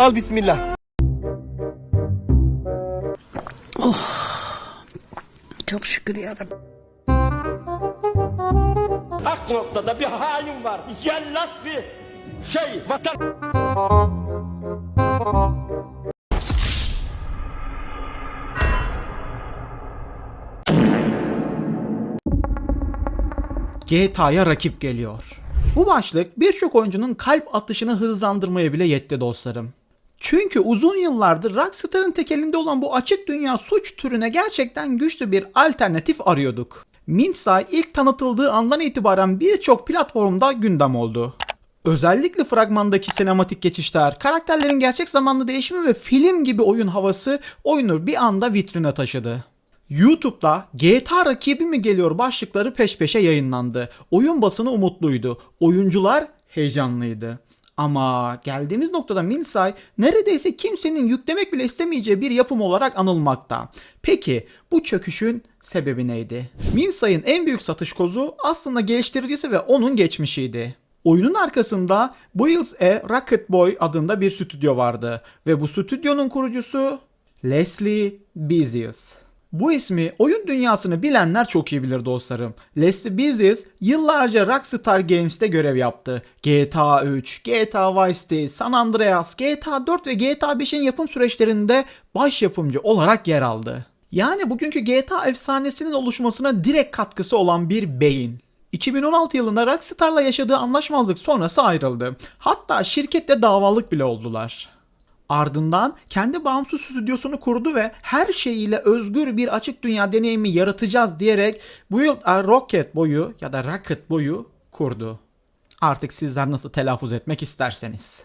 Al bismillah. Çok şükür yarabbim. Ak noktada bir halim var. Cellat bir şey. Vatan GTA'ya rakip geliyor. Bu başlık birçok oyuncunun kalp atışını hızlandırmaya bile yetti dostlarım. Çünkü uzun yıllardır Rockstar'ın tekelinde olan bu açık dünya suç türüne gerçekten güçlü bir alternatif arıyorduk. Minsay ilk tanıtıldığı andan itibaren birçok platformda gündem oldu. Özellikle fragmandaki sinematik geçişler, karakterlerin gerçek zamanlı değişimi ve film gibi oyun havası oyunu bir anda vitrine taşıdı. YouTube'da GTA rakibi mi geliyor başlıkları peş peşe yayınlandı. Oyun basını umutluydu. Oyuncular heyecanlıydı. Ama geldiğimiz noktada Minsay neredeyse kimsenin yüklemek bile istemeyeceği bir yapım olarak anılmakta. Peki bu çöküşün sebebi neydi? Minsay'ın en büyük satış kozu aslında geliştiricisi ve onun geçmişiydi. Oyunun arkasında Builds a Rocket Boy adında bir stüdyo vardı ve bu stüdyonun kurucusu Leslie Bezius. Bu ismi oyun dünyasını bilenler çok iyi bilir dostlarım. Leslie Bezius yıllarca Rockstar Games'te görev yaptı. GTA 3, GTA Vice City, San Andreas, GTA 4 ve GTA 5'in yapım süreçlerinde baş yapımcı olarak yer aldı. Yani bugünkü GTA efsanesinin oluşmasına direkt katkısı olan bir beyin. 2016 yılında Rockstar'la yaşadığı anlaşmazlık sonrası ayrıldı. Hatta şirkette davalık bile oldular. Ardından kendi bağımsız stüdyosunu kurdu ve her şeyiyle özgür bir açık dünya deneyimi yaratacağız diyerek Build a Rocket boyu ya da Rocket boyu kurdu. Artık sizler nasıl telaffuz etmek isterseniz.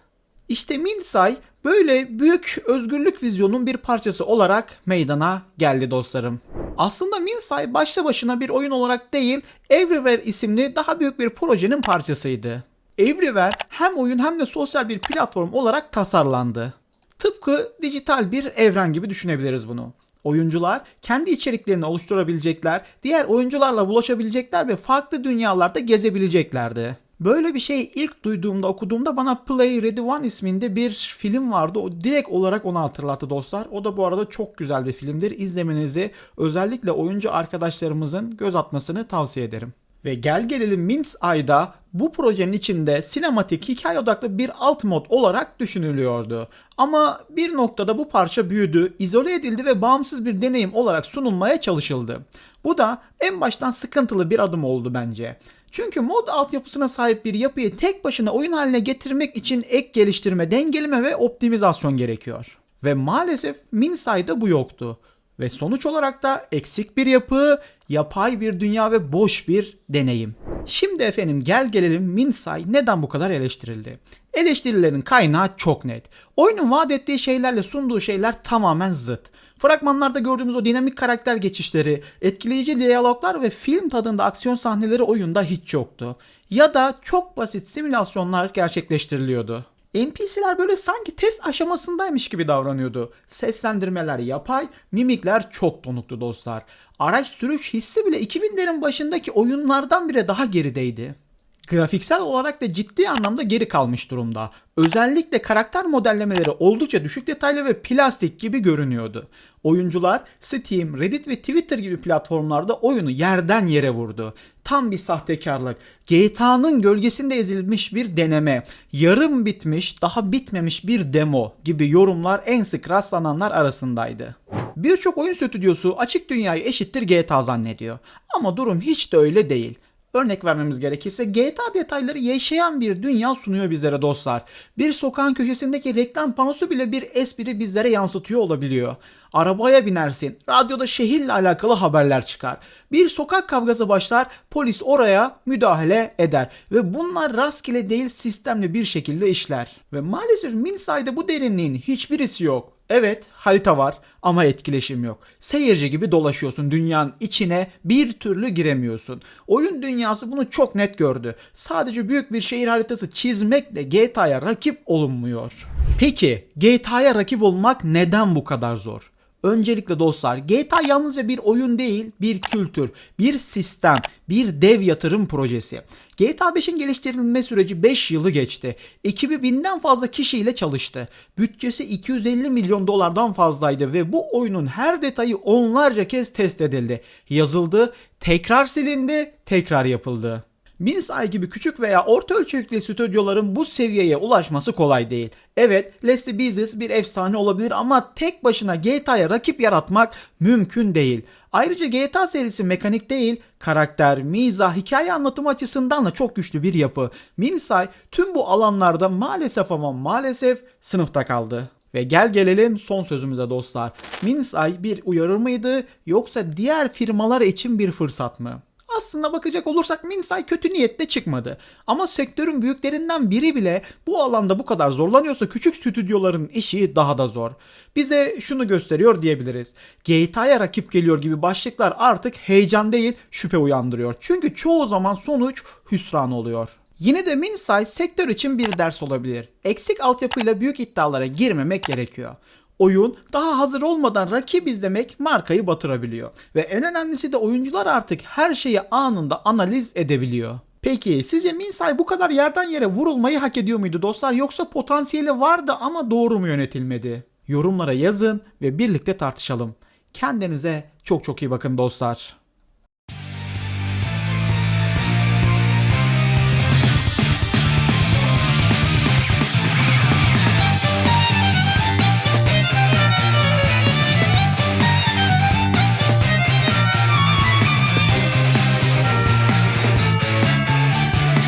İşte Minsay böyle büyük özgürlük vizyonun bir parçası olarak meydana geldi dostlarım. Aslında Minsay başlı başına bir oyun olarak değil, Everywhere isimli daha büyük bir projenin parçasıydı. Everywhere hem oyun hem de sosyal bir platform olarak tasarlandı. Tıpkı dijital bir evren gibi düşünebiliriz bunu. Oyuncular kendi içeriklerini oluşturabilecekler, diğer oyuncularla bulaşabilecekler ve farklı dünyalarda gezebileceklerdi. Böyle bir şey ilk duyduğumda okuduğumda bana Play Ready One isminde bir film vardı. O direkt olarak onu hatırlattı dostlar. O da bu arada çok güzel bir filmdir. İzlemenizi özellikle oyuncu arkadaşlarımızın göz atmasını tavsiye ederim. Ve gel gelelim Mince Ay'da bu projenin içinde sinematik hikaye odaklı bir alt mod olarak düşünülüyordu. Ama bir noktada bu parça büyüdü, izole edildi ve bağımsız bir deneyim olarak sunulmaya çalışıldı. Bu da en baştan sıkıntılı bir adım oldu bence. Çünkü mod altyapısına sahip bir yapıyı tek başına oyun haline getirmek için ek geliştirme, dengeleme ve optimizasyon gerekiyor. Ve maalesef Minsay'da bu yoktu. Ve sonuç olarak da eksik bir yapı, yapay bir dünya ve boş bir deneyim. Şimdi efendim gel gelelim Minsay neden bu kadar eleştirildi? Eleştirilerin kaynağı çok net. Oyunun vaat ettiği şeylerle sunduğu şeyler tamamen zıt. Fragmanlarda gördüğümüz o dinamik karakter geçişleri, etkileyici diyaloglar ve film tadında aksiyon sahneleri oyunda hiç yoktu. Ya da çok basit simülasyonlar gerçekleştiriliyordu. NPC'ler böyle sanki test aşamasındaymış gibi davranıyordu. Seslendirmeler yapay, mimikler çok donuktu dostlar. Araç sürüş hissi bile 2000'lerin başındaki oyunlardan bile daha gerideydi. Grafiksel olarak da ciddi anlamda geri kalmış durumda. Özellikle karakter modellemeleri oldukça düşük detaylı ve plastik gibi görünüyordu. Oyuncular Steam, Reddit ve Twitter gibi platformlarda oyunu yerden yere vurdu. Tam bir sahtekarlık. GTA'nın gölgesinde ezilmiş bir deneme, yarım bitmiş, daha bitmemiş bir demo gibi yorumlar en sık rastlananlar arasındaydı. Birçok oyun stüdyosu açık dünyayı eşittir GTA zannediyor. Ama durum hiç de öyle değil. Örnek vermemiz gerekirse GTA detayları yaşayan bir dünya sunuyor bizlere dostlar. Bir sokağın köşesindeki reklam panosu bile bir espri bizlere yansıtıyor olabiliyor. Arabaya binersin, radyoda şehirle alakalı haberler çıkar. Bir sokak kavgası başlar, polis oraya müdahale eder. Ve bunlar rastgele değil sistemli bir şekilde işler. Ve maalesef Minsay'da bu derinliğin hiçbirisi yok. Evet harita var ama etkileşim yok. Seyirci gibi dolaşıyorsun dünyanın içine bir türlü giremiyorsun. Oyun dünyası bunu çok net gördü. Sadece büyük bir şehir haritası çizmekle GTA'ya rakip olunmuyor. Peki GTA'ya rakip olmak neden bu kadar zor? Öncelikle dostlar GTA yalnızca bir oyun değil bir kültür, bir sistem, bir dev yatırım projesi. GTA 5'in geliştirilme süreci 5 yılı geçti. Ekibi binden fazla kişiyle çalıştı. Bütçesi 250 milyon dolardan fazlaydı ve bu oyunun her detayı onlarca kez test edildi. Yazıldı, tekrar silindi, tekrar yapıldı. Minsay gibi küçük veya orta ölçekli stüdyoların bu seviyeye ulaşması kolay değil. Evet, Leslie Business bir efsane olabilir ama tek başına GTA'ya rakip yaratmak mümkün değil. Ayrıca GTA serisi mekanik değil, karakter, mizah, hikaye anlatımı açısından da çok güçlü bir yapı. Minsay tüm bu alanlarda maalesef ama maalesef sınıfta kaldı. Ve gel gelelim son sözümüze dostlar. Minsay bir uyarı mıydı yoksa diğer firmalar için bir fırsat mı? Aslında bakacak olursak Minsay kötü niyetle çıkmadı. Ama sektörün büyüklerinden biri bile bu alanda bu kadar zorlanıyorsa küçük stüdyoların işi daha da zor. Bize şunu gösteriyor diyebiliriz. GTA'ya rakip geliyor gibi başlıklar artık heyecan değil şüphe uyandırıyor. Çünkü çoğu zaman sonuç hüsran oluyor. Yine de Minsay sektör için bir ders olabilir. Eksik altyapıyla büyük iddialara girmemek gerekiyor. Oyun daha hazır olmadan rakip izlemek markayı batırabiliyor. Ve en önemlisi de oyuncular artık her şeyi anında analiz edebiliyor. Peki sizce Minsay bu kadar yerden yere vurulmayı hak ediyor muydu dostlar yoksa potansiyeli vardı ama doğru mu yönetilmedi? Yorumlara yazın ve birlikte tartışalım. Kendinize çok çok iyi bakın dostlar.